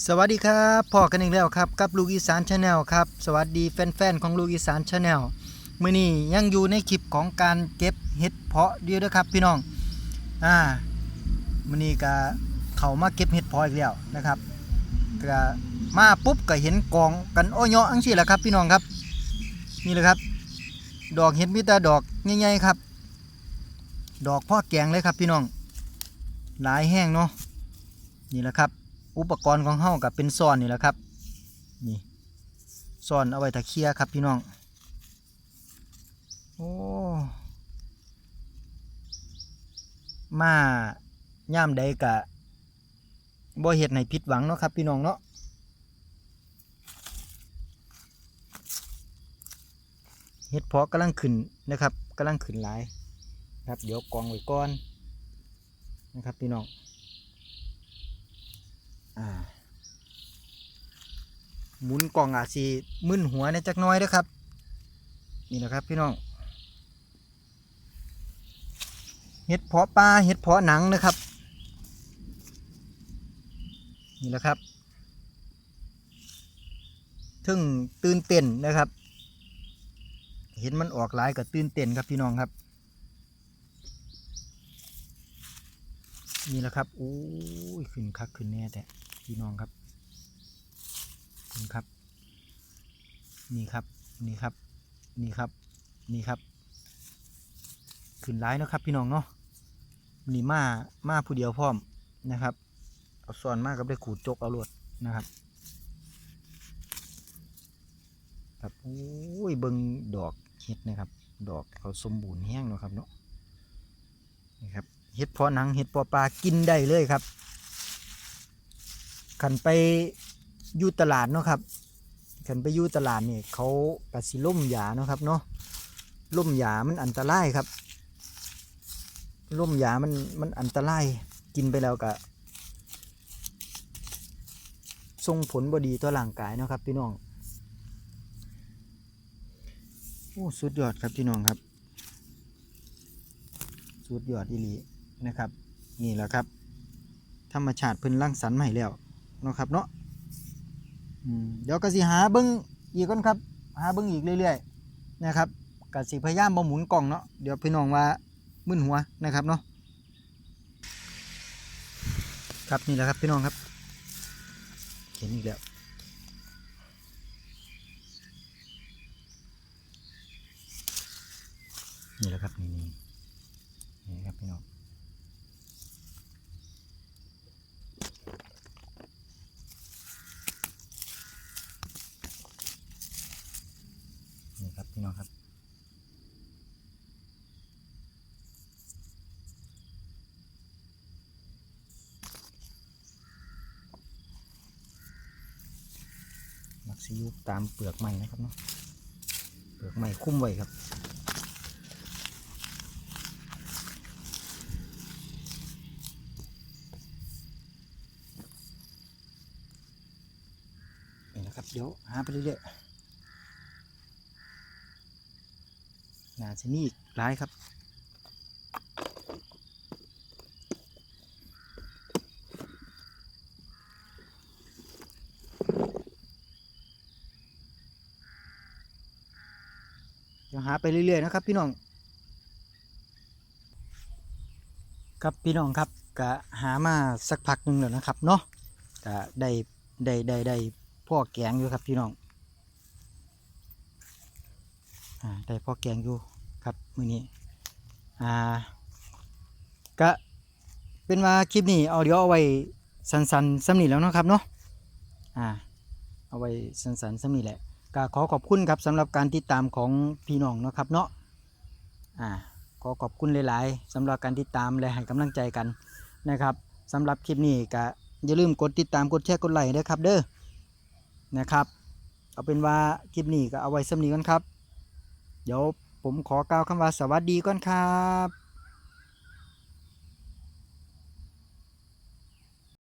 สวัสดีครับพ่อกันอีกแล้วครับกับลูกอีสานชาแนลครับ สวัสดีแฟนๆของลูกอีสานชาแนลมื้อนี้ยังอยู่ในคลิปของการเก็บเห็ดเพาะเดียวนะครับพี่น้องอ่ามื้อนี้ก็เขามาเก็บเห็ดเพาะอีกแล้วนะครับก็มาปุ๊บก็เห็นกองกันอ้อยเยาะอังซี่แหละครับ พี่น้องครับนี่แหละครับ ดอกเห็ดมีแต่ดอกใหญ่ๆครับ ดอกพ่อแกงเลยครับพี่น้อง หลายแห้งเนาะนี่แหละครับ อุปกรณ์ของเฮากับเป็นซ่อนนี่แหละครับ นี่ซ่อนเอาไว้ตะเคียครับพี่น้อง โอ้ มาย่ามใดกะบ่เฮ็ดให้ผิดหวังเนาะครับพี่น้องเนาะเฮ็ดเพาะกำลังขึ้นนะครับกำลังขึ้นหลายครับเดี๋ยวกองไว้ก่อนนะครับพี่น้อง หมุนกล่องอาจสีมึนหัวในจักน้อยด้อครับ นี่นะครับพี่น้องเห็ดเพาะปลาเห็ดเพาะหนังนะครับ นี่แหละครับถึงตื่นเต้นนะครับ เห็นมันออกหลายกับตื่นเต้นครับพี่น้องครับ นี่แหละครับโอ้ยขึ้นคักขึ้นแน่แต่พี่น้องครับนี่ครับ นี่ครับ นี่ครับ นี่ครับ นี่ครับ ขึ้นร้ายนะครับ พี่น้องเนาะนี่มามาผู้เดียวพร้อมนะครับ เอาซ้อนมากกับได้ขูดจกเอาลวดนะครับครับโอ้ยเบิงดอกเห็ดนะครับ ดอกเขาสมบูรณ์แห้งเนาะครับเนาะนี่ครับ เห็ดเพาะหนังเห็ดเพาะปลากินได้เลยครับขันไปอยู่ตลาดเนาะครับขันไปอยู่ตลาดนี่เขากสิล่มยาเนาะครับเนาะล่มยามันอันตรายครับล่มยามันมันอันตรายกินไปแล้วก็ส่งผลบดีต่อร่างกายเนาะครับพี่น้องโอ้สุดยอดครับพี่น้องครับ สุดยอดอีหลี นะครับ นี่แหละครับ ธรรมชาติเพิ่นรังสรรค์มาให้แล้วเนาะครับเนาะเดี๋ยวก็สิหาเบิ้งอีกก่อนครับ หาเบิ้งอีกเรื่อยๆนะครับกสิพยายามบ่หมุนกล่องเนาะเดี๋ยวพี่น้องว่ามึนหัวนะครับเนาะครับนี่แหละครับพี่น้องครับเห็นอีกแล้วนี่แหละครับนี่นี่นี่ครับพี่น้องนี่ครับพี่น้องครับ ซิยุตามเปลือกไม้นะครับเนาะเปลือกไม้คุ้มไว้ครับนี่นะครับเดี๋ยวหาไปเรื่อยๆน่าจะนี่อีกหลายครับ ดี๋ยวหาไปเรื่อยๆนะครับพี่น้อง ครับพี่น้องครับก็หามาสักพักหนึ่งแล้วนะครับเนาะก็ได้ได้ได้ได้พ่อแกงอยู่ครับพี่น้องอ่าได้พ่อแกงอยู่ครับมือนี้อ่าก็เป็นว่าคลิปนี้เอาเดี๋ยวเอาไว้สันๆซ้ำนี่แล้วนะครับเนาะอ่าเอาไว้สันๆซ้ำนี่แหละ ก็ขอขอบคุณครับสำหรับการติดตามของพี่น้องเนาะครับเนาะอ่าขอขอบคุณหลายๆสำหรับการติดตามและให้กำลังใจกันนะครับสำหรับคลิปนี้ก็อย่าลืมกดติดตามกดแชร์กดไลค์ด้วยครับเด้อนะครับ เอาเป็นว่าคลิปนี้ก็เอาไว้สำนีก่อนครับ เดี๋ยวผมขอกล่าวคำว่าสวัสดีก่อนครับ